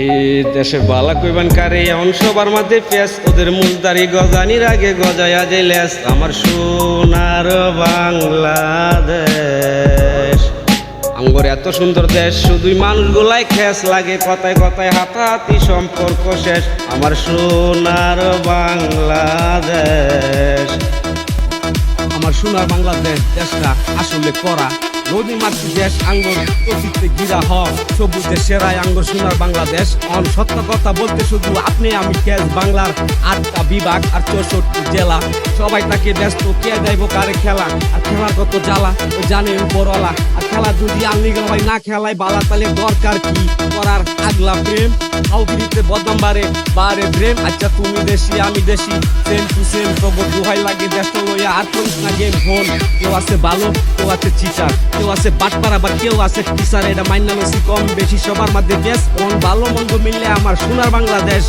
এই দেশে বালা কইবান কারে, এমন সবার মাঝে পেস ওদের মুজদারি গজানির আগে গজায়া যে লেস আমার সোনার বাংলাদেশ, আঙ্গর এত সুন্দর দেশ, শুধুই মানুষগুলাই খেস লাগে, কথায় কথায় হাতাহাতি সম্পর্ক শেষ। আমার সোনার বাংলাদেশ, আমার সোনার বাংলাদেশ, দেশটা আসলে করা নদী মাতৃ দেশ, আঙ্গর অতীতে গিরা হ সবুজ সেরাই আঙ্গর, সোনার বাংলাদেশ। অন সত্য কথা বলতে শুধু আপনি, আমি ক্যাশ বাংলার আটটা বিভাগ আর চৌষট্টি জেলা। সবাই তাকে ব্যস্ত, কে যাইব কারে খেলা? আর খেলার কত জ্বালা? জানে উপরওয়ালা। আর খেলা যদি আমি ভাই না খেলায়, বালা তালে দরকার কি করার আগলা প্রেম? হাউগিরিতে বদনাম বারে বারে প্রেম আচ্ছা তুমি দেশি, আমি দেশি। সেম টু সেম তবু দুহাই লাগে দেশটা লইয়া আর না গেম, ফোন। কেউ আছে ভালো, কেউ আছে চিটার কেউ আছে বাটপাড়া বা কেউ আছে টিচার এটা মাইনা লসি কম বেশি সবার মধ্যে বেশ কোন ভালো, মন্দ মিললে আমার সোনার বাংলাদেশ।